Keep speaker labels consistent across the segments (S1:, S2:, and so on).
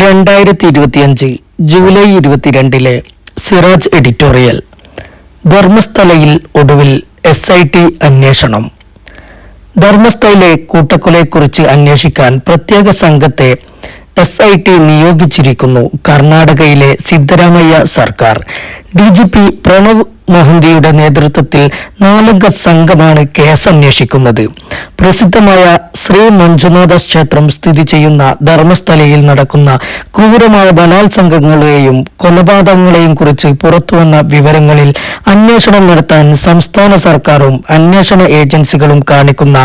S1: രണ്ടായിരത്തി ഇരുപത്തിയഞ്ച് ജൂലൈ ഇരുപത്തിരണ്ടിലെ സിറാജ് എഡിറ്റോറിയൽ ധർമ്മസ്ഥലയിൽ ഒടുവിൽ എസ് ഐ ടി അന്വേഷണം. ധർമ്മസ്ഥലയിലെ കൂട്ടക്കൊലയെക്കുറിച്ച് അന്വേഷിക്കാൻ പ്രത്യേക സംഘത്തെ എസ് ഐ ടി നിയോഗിച്ചിരിക്കുന്നു കർണാടകയിലെ സിദ്ധരാമയ്യ സർക്കാർ. ഡി ജി പി പ്രണവ് മൊഹന്തിയുടെ നേതൃത്വത്തിൽ നാലംഗ സംഘമാണ് കേസ് അന്വേഷിക്കുന്നത്. പ്രസിദ്ധമായ ശ്രീ മഞ്ജുനാഥ ക്ഷേത്രം സ്ഥിതി ചെയ്യുന്ന ധർമ്മസ്ഥലയിൽ നടക്കുന്ന ക്രൂരമായ ബലാത്സംഗങ്ങളെയും കൊലപാതകങ്ങളെയും കുറിച്ച് പുറത്തുവന്ന വിവരങ്ങളിൽ അന്വേഷണം നടത്താൻ സംസ്ഥാന സർക്കാരും അന്വേഷണ ഏജൻസികളും കാണിക്കുന്ന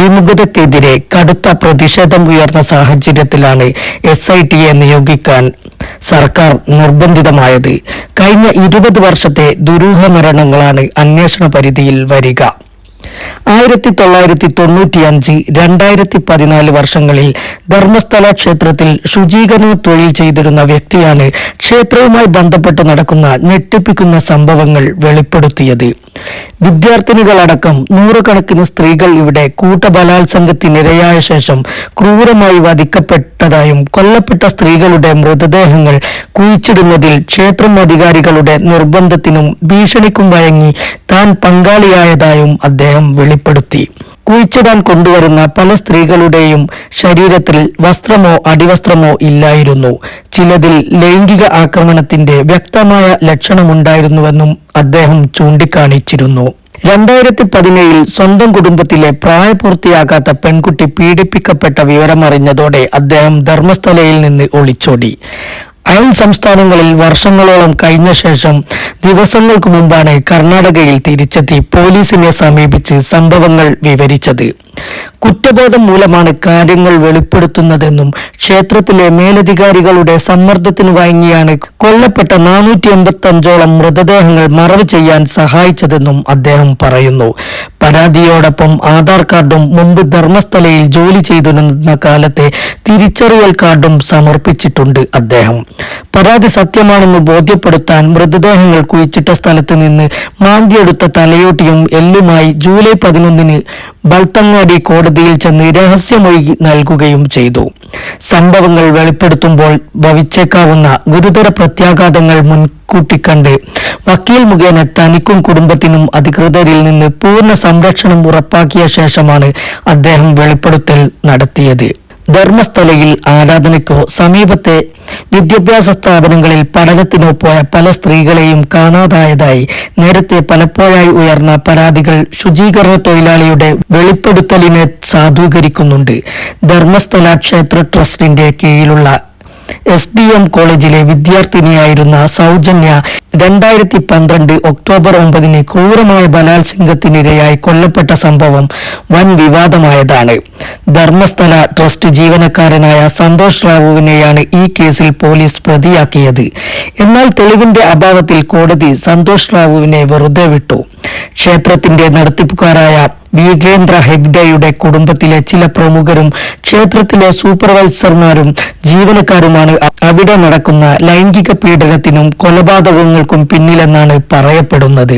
S1: വിമുഖതയ്ക്കെതിരെ കടുത്ത പ്രതിഷേധം ഉയർന്ന സാഹചര്യത്തിലാണ് എസ് ഐ ടിയെ നിയോഗിക്കാൻ സർക്കാർ നിർബന്ധിതമായത്. കഴിഞ്ഞ ഇരുപത് വർഷത്തെ ദുരൂഹ മരണങ്ങളാണ് അന്വേഷണ പരിധിയിൽ വരിക. ആയിരത്തി തൊള്ളായിരത്തി തൊണ്ണൂറ്റിയഞ്ച് രണ്ടായിരത്തി പതിനാല് വർഷങ്ങളിൽ ധർമ്മസ്ഥല ക്ഷേത്രത്തിൽ ശുചീകരണ തൊഴിൽ ചെയ്തിരുന്ന വ്യക്തിയാണ് ക്ഷേത്രവുമായി ബന്ധപ്പെട്ട് നടക്കുന്ന ഞെട്ടിപ്പിക്കുന്ന സംഭവങ്ങൾ വെളിപ്പെടുത്തിയത്. വിദ്യാർത്ഥിനികളടക്കം നൂറുകണക്കിന് സ്ത്രീകൾ ഇവിടെ കൂട്ടബലാത്സംഗത്തിനിരയായ ശേഷം ക്രൂരമായി വധിക്കപ്പെട്ടതായും കൊല്ലപ്പെട്ട സ്ത്രീകളുടെ മൃതദേഹങ്ങൾ കുഴിച്ചിടുന്നതിൽ ക്ഷേത്രം അധികാരികളുടെ നിർബന്ധത്തിനും ഭീഷണിക്കും വഴങ്ങി താൻ പങ്കാളിയായതായും അദ്ദേഹം വെളിപ്പെടുത്തി. കുഴിച്ചിടാൻ കൊണ്ടുവരുന്ന പല സ്ത്രീകളുടെയും ശരീരത്തിൽ വസ്ത്രമോ അടിവസ്ത്രമോ ഇല്ലായിരുന്നു. ചിലതിൽ ലൈംഗിക ആക്രമണത്തിന്റെ വ്യക്തമായ ലക്ഷണമുണ്ടായിരുന്നുവെന്നും അദ്ദേഹം ചൂണ്ടിക്കാണിച്ചിരുന്നു. രണ്ടായിരത്തി പതിനേഴിൽ സ്വന്തം കുടുംബത്തിലെ പ്രായപൂർത്തിയാകാത്ത പെൺകുട്ടി പീഡിപ്പിക്കപ്പെട്ട വിവരമറിഞ്ഞതോടെ അദ്ദേഹം ധർമ്മസ്ഥലയിൽ നിന്ന് ഒളിച്ചോടി. അയൽ സംസ്ഥാനങ്ങളിൽ വർഷങ്ങളോളം കഴിഞ്ഞ ശേഷം ദിവസങ്ങൾക്ക് മുമ്പാണ് കർണാടകയിൽ തിരിച്ചെത്തി പോലീസിനെ സമീപിച്ച് സംഭവങ്ങൾ വിവരിച്ചത്. കുറ്റബോധം മൂലമാണ് കാര്യങ്ങൾ വെളിപ്പെടുത്തുന്നതെന്നും ക്ഷേത്രത്തിലെ മേലധികാരികളുടെ സമ്മർദ്ദത്തിന് വഴങ്ങിയാണ് കൊല്ലപ്പെട്ട നാനൂറ്റി എൺപത്തി അഞ്ചോളം മൃതദേഹങ്ങൾ മറവ് ചെയ്യാൻ സഹായിച്ചതെന്നും അദ്ദേഹം പറയുന്നു. പരാതിയോടൊപ്പം ആധാർ കാർഡും മുമ്പ് ധർമ്മസ്ഥലയിൽ ജോലി ചെയ്തിരുന്ന കാലത്തെ തിരിച്ചറിയൽ കാർഡും സമർപ്പിച്ചിട്ടുണ്ട് അദ്ദേഹം. പരാതി സത്യമാണെന്ന് ബോധ്യപ്പെടുത്താൻ മൃതദേഹങ്ങൾ കുഴിച്ചിട്ട സ്ഥലത്ത് നിന്ന് മാന്തിയെടുത്ത തലയോട്ടിയും എല്ലുമായി ജൂലൈ പതിനൊന്നിന് ബൾത്തങ്ങാടി കോടതിയിൽ ചെന്ന് രഹസ്യമൊഴി നൽകുകയും ചെയ്തു. സംഭവങ്ങൾ വെളിപ്പെടുത്തുമ്പോൾ ഭവിച്ചേക്കാവുന്ന ഗുരുതര പ്രത്യാഘാതങ്ങൾ മുൻകൂട്ടി കണ്ട് വക്കീൽ മുഖേന തനിക്കും കുടുംബത്തിനും അധികൃതരിൽ നിന്ന് പൂർണ സംരക്ഷണം ഉറപ്പാക്കിയ ശേഷമാണ് അദ്ദേഹം വെളിപ്പെടുത്തൽ നടത്തിയത്. ധർമ്മസ്ഥലയിൽ ആരാധനയ്ക്കോ സമീപത്തെ വിദ്യാഭ്യാസ സ്ഥാപനങ്ങളിൽ പഠനത്തിനോ പോയ പല സ്ത്രീകളെയും കാണാതായതായി നേരത്തെ പലപ്പോഴായി ഉയർന്ന പരാതികൾ ശുചീകരണ തൊഴിലാളിയുടെ വെളിപ്പെടുത്തലിനെ സാധൂകരിക്കുന്നുണ്ട്. ധർമ്മസ്ഥല ക്ഷേത്ര ട്രസ്റ്റിന്റെ കീഴിലുള്ള എസ് ഡി എം കോളേജിലെ വിദ്യാർത്ഥിനിയായിരുന്ന സൗജന്യ രണ്ടായിരത്തി പന്ത്രണ്ട് ഒക്ടോബർ ഒമ്പതിന് ക്രൂരമായ ബലാത്സംഗത്തിനിരയായി കൊല്ലപ്പെട്ട സംഭവം വൻ വിവാദമായതാണ്. ധർമ്മസ്ഥല ട്രസ്റ്റ് ജീവനക്കാരനായ സന്തോഷ് റാവുവിനെയാണ് ഈ കേസിൽ പോലീസ് പ്രതിയാക്കിയത്. എന്നാൽ തെളിവിന്റെ അഭാവത്തിൽ കോടതി സന്തോഷ് റാവുവിനെ വെറുതെ വിട്ടു. ക്ഷേത്രത്തിന്റെ നടത്തിപ്പുകാരായ വീരേന്ദ്ര ഹെഗ്ഡെയുടെ കുടുംബത്തിലെ ചില പ്രമുഖരും ക്ഷേത്രത്തിലെ സൂപ്പർവൈസർമാരും ജീവനക്കാരുമാണ് അവിടെ നടക്കുന്ന ലൈംഗിക പീഡനത്തിനും കൊലപാതകങ്ങൾക്കും പിന്നിലെന്നാണ് പറയപ്പെടുന്നത്.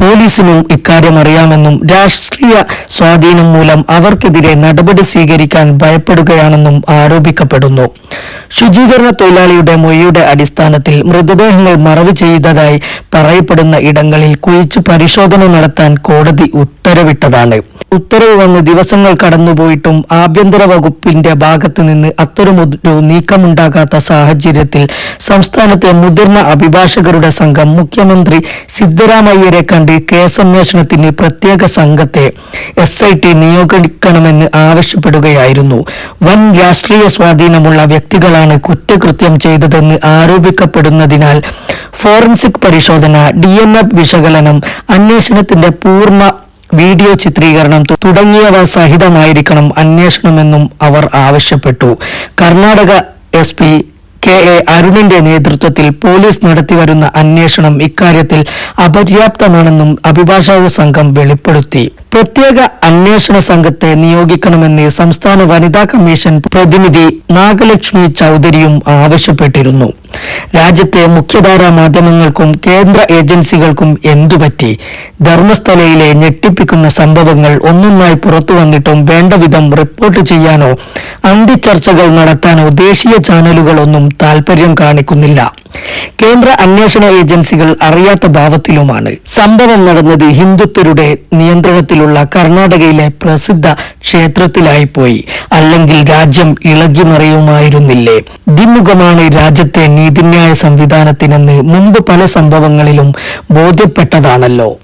S1: പോലീസിനും ഇക്കാര്യം അറിയാമെന്നും രാഷ്ട്രീയ സ്വാധീനം മൂലം അവർക്കെതിരെ നടപടി സ്വീകരിക്കാൻ ഭയപ്പെടുകയാണെന്നും ആരോപിക്കപ്പെടുന്നു. ശുചീകരണ തൊഴിലാളിയുടെ മൊഴിയുടെ അടിസ്ഥാനത്തിൽ മൃതദേഹങ്ങൾ മറവ് ചെയ്തതായി പറയപ്പെടുന്ന ഇടങ്ങളിൽ കുഴിച്ച് പരിശോധന നടത്താൻ കോടതി ഉത്തരവിട്ടതാണ് ഉത്തരവ് വന്ന് ദിവസങ്ങൾ കടന്നുപോയിട്ടും ആഭ്യന്തര വകുപ്പിന്റെ ഭാഗത്ത് നിന്ന് അത്തരമൊരു നീക്കമുണ്ടാകാത്ത സാഹചര്യത്തിൽ സംസ്ഥാനത്തെ മുതിർന്ന അഭിഭാഷകരുടെ സംഘം മുഖ്യമന്ത്രി സിദ്ധരാമയ്യരെ കണ്ട് കേസന്വേഷണത്തിന് പ്രത്യേക സംഘത്തെ എസ് ഐ ടി നിയോഗിക്കണമെന്ന് ആവശ്യപ്പെടുകയായിരുന്നു. വൻ രാഷ്ട്രീയ സ്വാധീനമുള്ള വ്യക്തികളാണ് കുറ്റകൃത്യം ചെയ്തതെന്ന് ആരോപിക്കപ്പെടുന്നതിനാൽ ഫോറൻസിക് പരിശോധന ഡി വിശകലനം അന്വേഷണത്തിന്റെ പൂർണ വീഡിയോ ചിത്രീകരണം തുടങ്ങിയവ സഹിതമായിരിക്കണം അന്വേഷണമെന്നും അവർ ആവശ്യപ്പെട്ടു. Karnataka S P K A അരുണിന്റെ നേതൃത്വത്തിൽ പോലീസ് നടത്തിവരുന്ന അന്വേഷണം ഇക്കാര്യത്തിൽ അപര്യാപ്തമാണെന്നും അഭിഭാഷക സംഘം വെളിപ്പെടുത്തി. പ്രത്യേക അന്വേഷണ സംഘത്തെ നിയോഗിക്കണമെന്ന് സംസ്ഥാന വനിതാ കമ്മീഷൻ പ്രതിനിധി നാഗലക്ഷ്മി ചൌധരിയും ആവശ്യപ്പെട്ടിരുന്നു. രാജ്യത്തെ മുഖ്യധാരാ മാധ്യമങ്ങൾക്കും കേന്ദ്ര ഏജൻസികൾക്കും എന്തുപറ്റി? ധർമ്മസ്ഥലയിലെ ഞെട്ടിപ്പിക്കുന്ന സംഭവങ്ങൾ ഒന്നൊന്നായി പുറത്തു വന്നിട്ടും വേണ്ട വിധം റിപ്പോർട്ട് ചെയ്യാനോ അന്തിച്ചർച്ചകൾ നടത്താനോ ദേശീയ ചാനലുകളൊന്നും താൽപര്യം കാണിക്കുന്നില്ല. കേന്ദ്ര അന്വേഷണ ഏജൻസികൾ അറിയാത്ത ഭാവത്തിലുമാണ് സംഭവം നടന്നത് ഹിന്ദുത്വരുടെ നിയന്ത്രണത്തിലുള്ള കർണാടകയിലെ പ്രസിദ്ധ ക്ഷേത്രത്തിലായിപ്പോയി. അല്ലെങ്കിൽ രാജ്യം ഇളകിമറിയുമായിരുന്നില്ലേ? ദ്വിമുഖമാണ് രാജ്യത്തെ നീതിന്യായ സംവിധാനത്തിനെന്ന് മുമ്പ് പല സംഭവങ്ങളിലും ബോധ്യപ്പെട്ടതാണല്ലോ.